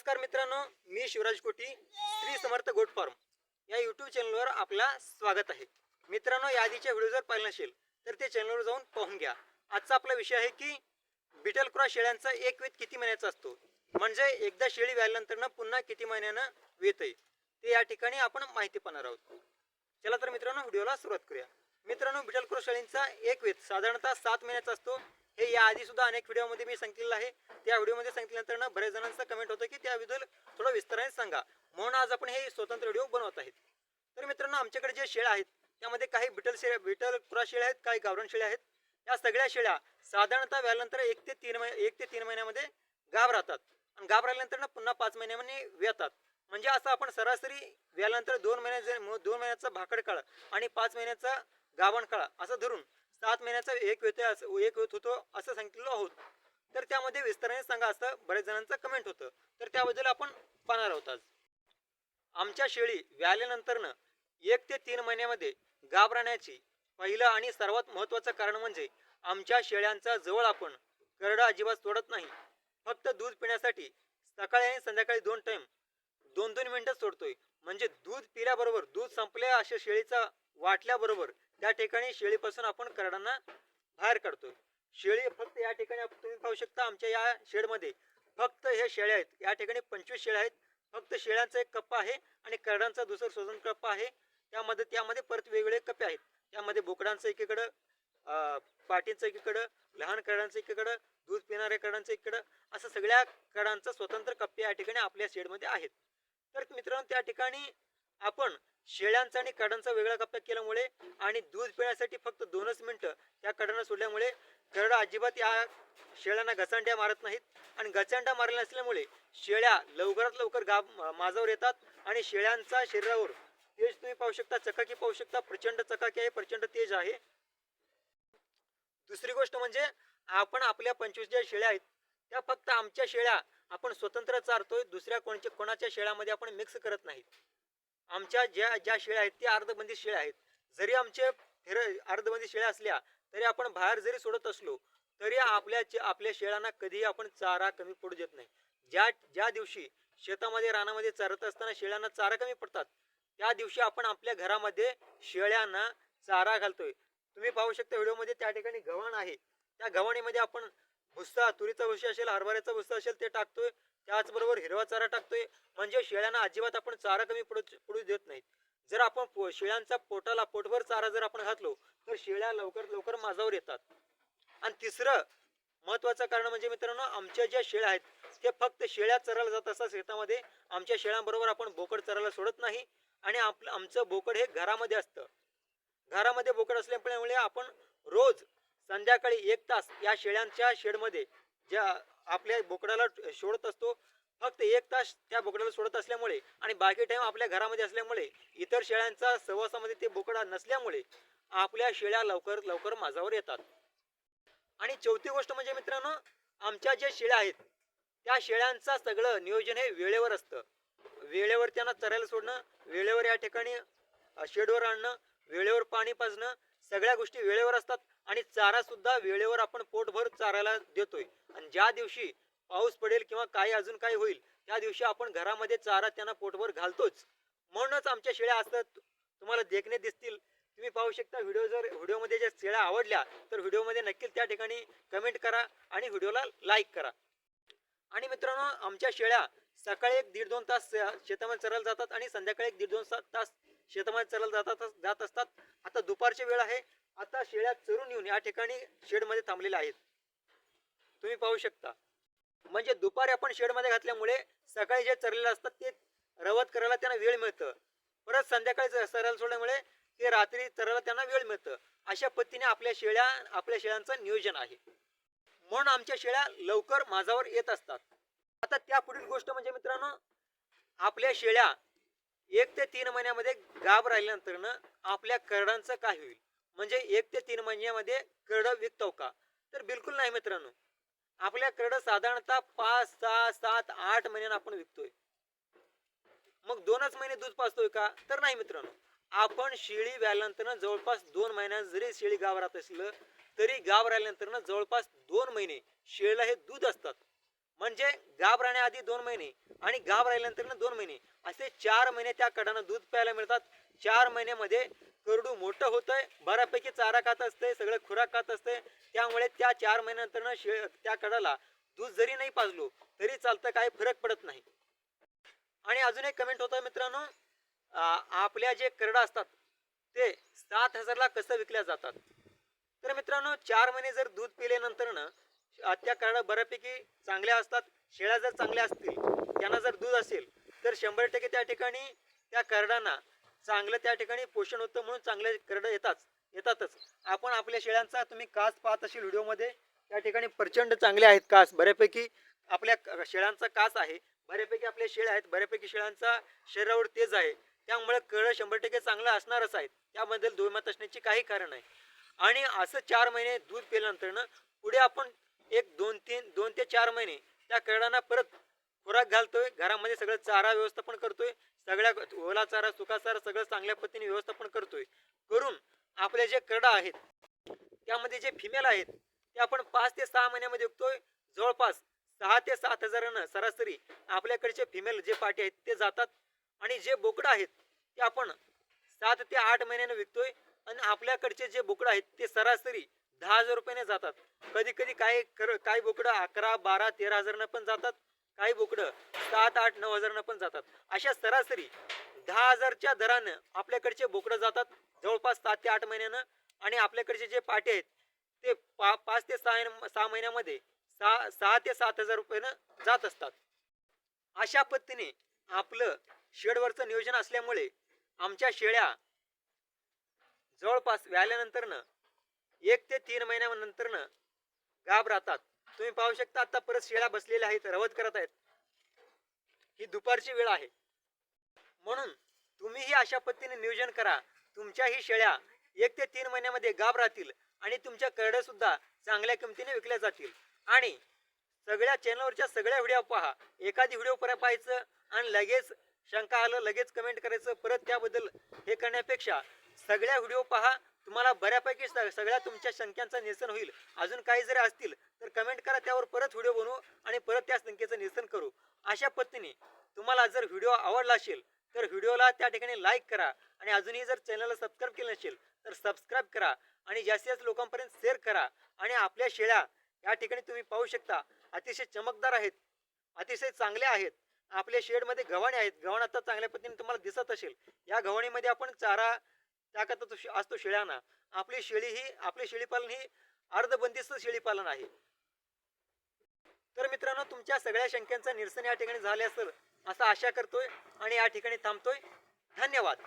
नमस्कार मित्रांनो मी शिवराज कोटी श्री समर्थ गोट फार्म. या यूट्यूब चॅनलवर आपला स्वागत आहे. मित्रांनो या आधीच्या व्हिडिओ जर पाहिला नसेल तर ते चॅनलवर जाऊन पाहून घ्या. आजचा आपला विषय आहे की बिटल क्रॉस शेळ्यांचा एक वेत किती महिन्याचा असतो? म्हणजे एकदा शेळी व्याल्यानंतर पुन्हा किती महिन्यानं वेत आहे ते या ठिकाणी आपण माहिती पाहणार आहोत. चला तर मित्रांनो व्हिडिओला सुरुवात करूया. मित्रांनो बिटल क्रॉस शेळींचा एक वेत साधारणतः सात महिन्याचा असतो. हे या आधी सुद्धा अनेक व्हिडिओमध्ये मी सांगितलेलं आहे. त्या व्हिडिओमध्ये सांगितल्यानंतर ना बऱ्याच जणांचा कमेंट होतं की त्याबद्दल थोडं विस्ताराने सांगा. म्हणून आज आपण हे स्वतंत्र व्हिडिओ बनवत आहेत. तर मित्रांनो आमच्याकडे जे शेळ्या आहेत त्यामध्ये काही बिटल शेळ्या बिटल कुरा शेळ्या आहेत काही गावरण शेळ्या आहेत. या सगळ्या शेळ्या साधारणतः व्याल्यानंतर एक ते तीन महिने एक ते तीन महिन्यामध्ये गाभ राहतात. आणि गाभ राहिल्यानंतर ना पुन्हा पाच महिन्यामध्ये व्यतात. म्हणजे असं आपण सरासरी व्याल्यानंतर दोन महिन्याचे दोन महिन्याचा भाकड काळ आणि पाच महिन्याचा गावण काळ असं धरून सात महिन्याचा एक वेत एक वेत होतो असं सांगितलेलो आहोत. तर त्यामध्ये विस्ताराने सांगा असं बऱ्याच जणांचं कमेंट होतं. तर त्याबद्दल आपण पाहणार आहोत आज. आमच्या शेळी व्याल्यानंतरनं एक ते तीन महिन्यामध्ये घाबरण्याची राहण्याची पहिलं आणि सर्वात महत्त्वाचं कारण म्हणजे आमच्या शेळ्यांचा जवळ आपण करडा अजिबात सोडत नाही. फक्त दूध पिण्यासाठी सकाळी आणि संध्याकाळी दोन टाइम दोन दोन मिनिटं सोडतोय. म्हणजे दूध पिल्याबरोबर दूध संपल्या अशा शेळीचा वाटल्याबरोबर त्या ठिकाणी शेळीपासून आपण करडांना बाहेर काढतो शेळी फक्त या ठिकाणी तुम्ही पाहू शकता आमच्या या शेडमध्ये फक्त हे शेळ्या आहेत. या ठिकाणी पंचवीस शेळ्या आहेत. फक्त शेळ्यांचा एक कप्पा आहे आणि करडांचा दुसरा स्वतंत्र कप्पा आहे. त्यामध्ये त्यामध्ये परत वेगवेगळे कप्पे आहेत. त्यामध्ये बोकडांचं एकीकडं पाटींचं एकीकडं लहान करडांचं एकीकडं दूध पिणाऱ्या करडांचं एकीकडं असं सगळ्या करडांचा स्वतंत्र कप्पे या ठिकाणी आपल्या शेडमध्ये आहेत. तर मित्रांनो त्या ठिकाणी आपण शेळ्यांचा आणि कडांचा वेगळा कप्पा केल्यामुळे आणि दूध पिण्यासाठी फक्त दोनच मिनटं त्या कडांना सोडल्यामुळे करडा अजिबात या शेळ्यांना घसांड्या मारत नाहीत. आणि घसांड्या मारल्या नसल्यामुळे शेळ्या लवकरात लवकर गाब माझावर येतात आणि शेळ्यांचा शरीरावर तेज तुम्ही पाहू शकता चकाकी पाहू शकता प्रचंड चकाकी आहे प्रचंड तेज आहे. दुसरी गोष्ट म्हणजे आपण आपल्या पंचवीस ज्या शेळ्या आहेत त्या फक्त आमच्या शेळ्या आपण स्वतंत्र चारतोय दुसऱ्या कोणच्या कोणाच्या शेळ्यामध्ये आपण मिक्स करत नाहीत. आमच्या ज्या ज्या शेळ्या आहेत त्या अर्धबंदी शेळ्या आहेत. जरी आमचे फिर अर्धबंदी शेळ्या असल्या तरी आपण बाहेर जरी सोडत असलो तरी आपल्या आपल्या शेळ्यांना कधीही आपण चारा कमी पडू देत नाही. ज्या ज्या दिवशी शेतामध्ये रानामध्ये चरत असताना शेळ्यांना चारा कमी पडतात त्या दिवशी आपण आपल्या घरामध्ये शेळ्यांना चारा घालतोय. तुम्ही पाहू शकता व्हिडिओमध्ये त्या ठिकाणी गव्हाण आहे. त्या गव्हाणीमध्ये आपण भुस्सा तुरीचा भुस्सा असेल हरभऱ्याचा भुस्सा असेल ते टाकतोय. त्याचबरोबर हिरवा चारा टाकतोय. म्हणजे शेळ्यांना अजिबात आपण चारा कमी पडू पडू देत नाहीत. जर आपण पो- शेळ्यांचा पोटाला पोटभर चारा जर आपण घातलो तर शेळ्या लवकर लवकर माझावर येतात. आणि तिसरं महत्वाचं कारण म्हणजे मित्रांनो आमच्या ज्या शेळ्या आहेत ते फक्त शेळ्या चरायला जात असतात शेतामध्ये. आमच्या शेळ्यांबरोबर आपण बोकड चरायला सोडत नाही. आणि आपलं आमचं बोकड हे घरामध्ये असतं. घरामध्ये बोकड असल्यामुळे आपण रोज संध्याकाळी एक तास या शेळ्यांच्या शेडमध्ये ज्या आपल्या बोकडाला सोडत असतो. फक्त एक तास त्या बोकडाला सोडत असल्यामुळे आणि बाकी टाइम आपल्या घरामध्ये असल्यामुळे इतर शेळ्यांचा सहवासामध्ये ते बोकडा नसल्यामुळे आपल्या शेळ्या लवकर लवकर माझावर येतात. आणि चौथी गोष्ट म्हणजे मित्रांनो आमच्या ज्या शेळ्या आहेत त्या शेळ्यांचं सगळं नियोजन हे वेळेवर असतं. वेळेवर त्यांना चरायला सोडणं वेळेवर या ठिकाणी शेडवर आणणं वेळेवर पाणी पाजणं सगळ्या गोष्टी वेळेवर असतात. आणि चारा सुद्धा वेळेवर आपण पोटभर चारायला देतोय. आणि ज्या दिवशी पाऊस पडेल किंवा काही अजून काही होईल त्या दिवशी आपण घरामध्ये चारा त्यांना पोटभर घालतोच. म्हणूनच आमच्या शेळ्या असतात तुम्हाला देखणे दिसतील. तुम्ही पाहू शकता व्हिडिओ जर व्हिडिओमध्ये ज्या शेळ्या आवडल्या तर व्हिडिओमध्ये नक्कीच त्या ठिकाणी कमेंट करा आणि व्हिडिओला लाईक करा. आणि मित्रांनो आमच्या शेळ्या सकाळी एक दीड दोन तास शेतामध्ये चरायला जातात आणि संध्याकाळी एक दीड दोन तास शेतामध्ये चरायला जातात जात असतात. आता दुपारची वेळ आहे आता शेळ्या चरून येऊन या ठिकाणी शेडमध्ये थांबलेल्या आहेत. तुम्ही पाहू शकता. म्हणजे दुपारी आपण शेडमध्ये घातल्यामुळे सकाळी जे चरलेले असतात ते रवत करायला त्यांना वेळ मिळतं. परत संध्याकाळी चरायला सोडल्यामुळे ते रात्री चरायला त्यांना वेळ मिळतं. अशा पद्धतीने आपल्या शेळ्या आपल्या शेळ्यांचं नियोजन आहे. म्हणून आमच्या शेळ्या लवकर माझावर येत असतात. आता त्या पुढील गोष्ट म्हणजे मित्रांनो आपल्या शेळ्या एक ते तीन महिन्यामध्ये गाभ राहिल्यानंतर आपल्या करडांचं काय होईल? म्हणजे एक ते तीन महिन्यामध्ये करड विकतो का? तर बिलकुल नाही मित्रांनो. आपल्या करड साधारणतः पाच सहा सात आठ महिन्यानं आपण विकतोय. मग दोनच महिने दूध पाचतोय का? तर नाही मित्रांनो. आपण शेळी व्याल्यानंतर जवळपास दोन महिन्यात जरी शेळी गाव राहत असलं तरी गाव राहिल्यानंतर जवळपास दोन महिने शेळीला हे दूध असतात. म्हणजे गाव राहण्याआधी दोन महिने आणि गाव राहिल्यानंतर दोन महिने. असे चार महिने त्या कडानं दूध प्यायला मिळतात. चार महिन्यामध्ये करडू मोठं होतंय बऱ्यापैकी चारा खात असते सगळं खुराक खात असते. त्यामुळे त्या चार महिन्यानंतर शे त्या कडाला दूध जरी नाही पाजलो तरी चालतं काही फरक पडत नाही. आणि अजून एक कमेंट होतं मित्रांनो आपल्या जे करडा असतात ते सात हजारला कसं विकल्या जातात? तर मित्रांनो चार महिने जर दूध पिल्यानंतर ना त्या करडा बऱ्यापैकी चांगल्या असतात शेळ्या जर चांगल्या असतील त्यांना जर दूध असेल तर शंभर टक्के त्या ठिकाणी त्या करडांना चांगलं त्या ठिकाणी पोषण होतं म्हणून चांगले करडं येतात येतातच. आपण आपल्या शेळ्यांचा तुम्ही कास पाहत असेल व्हिडिओमध्ये त्या ठिकाणी प्रचंड चांगले आहेत कास. बऱ्यापैकी आपल्या शेळ्यांचा कास आहे बऱ्यापैकी आपल्या शेळ्या आहेत बऱ्यापैकी शेळ्यांचा शरीरावर तेज आहे. त्यामुळे कळं शंभर टक्के चांगलं असणारच आहेत. त्याबद्दल दोमत असण्याची काही कारण आहे आणि असं चार महिने दूध पिल्यानंतर ना पुढे आपण एक दोन तीन दोन ते चार महिने त्या करडांना परत खुराक घालतोय घरामध्ये सगळं चारा व्यवस्थापन करतोय सगळ्या ओला चारा सुका चारा सगळं चांगल्या पद्धतीने व्यवस्थापन करतोय. करून आपले जे करडा आहेत त्यामध्ये जे फिमेल आहेत ते आपण पाच ते सहा महिन्यामध्ये विकतोय. जवळपास सहा ते सात हजारानं सरासरी आपल्याकडचे फिमेल जे पाठी आहेत ते जातात. आणि जे बोकडं आहेत ते आपण सात ते आठ महिन्यानं विकतोय. आणि आपल्याकडचे जे बोकडं आहेत ते सरासरी दहा हजार रुपयाने जातात. कधी कधी काही कर काही बोकडं अकरा बारा तेरा हजारनं पण जातात. काही बोकडं? सात आठ नऊ हजारनं पण जातात. अशा सरासरी दहा हजारच्या दरानं आपल्याकडचे बोकडं जातात. जवळपास सात ते आठ महिन्यानं. आणि आपल्याकडचे जे पाटे आहेत ते पा पाच ते सहा सहा महिन्यामध्ये सहा सहा ते सात हजार रुपयानं जात असतात. अशा पद्धतीने आपलं शेडवरचं नियोजन असल्यामुळे आमच्या शेळ्या जवळपास व्याल्यानंतरनं एक ते तीन महिन्यानंतरनं गाब राहतात. तुम्ही पाहू शकता आता परत शेळ्या बसलेल्या आहेत रवत करत आहेत. ही दुपारची वेळ आहे. म्हणून तुम्हीही अशा पद्धतीने नियोजन करा. तुमच्याही शेळ्या एक ते तीन महिन्यामध्ये गाब राहतील आणि तुमच्या करडे सुद्धा चांगल्या किमतीने विकल्या जातील. आणि सगळ्या चॅनलवरच्या सगळ्या व्हिडिओ पहा. एखादी व्हिडिओ परत पाहायचं आणि लगेच शंका आलं लगेच कमेंट करायचं परत त्याबद्दल हे करण्यापेक्षा सगळ्या व्हिडिओ पहा. तुम्हाला बऱ्यापैकी सगळ्या तुमच्या शंक्यांचं निरसन होईल. अजून काही जरी असतील तर कमेंट करा त्यावर परत व्हिडिओ बनवू आणि परत त्या संख्येचं निरसन करू. अशा पद्धतीने तुम्हाला जर व्हिडिओ आवडला असेल तर व्हिडिओला त्या ठिकाणी लाईक करा आणि अजूनही जर चॅनलला सबस्क्राईब केलं नसेल तर सबस्क्राईब करा आणि जास्तीत जास्त लोकांपर्यंत शेअर करा आणि आपल्या शेळ्या या ठिकाणी तुम्ही पाहू शकता. अतिशय चमकदार आहेत अतिशय चांगल्या आहेत. आपल्या शेडमध्ये गव्हाणे आहेत. गव्हाण आता चांगल्या पद्धतीने तुम्हाला दिसत असेल. या गव्हाणीमध्ये आपण चारा त्याकरता तो आज असतो शेळ्यांना. आपली शेळी ही आपली शेळीपालन ही अर्धबंदिस्त शेळीपालन आहे. तर मित्रांनो तुमच्या सगळ्या शंक्यांचं निरसन या ठिकाणी झाले असेल असं आशा करतोय आणि या ठिकाणी थांबतोय. धन्यवाद.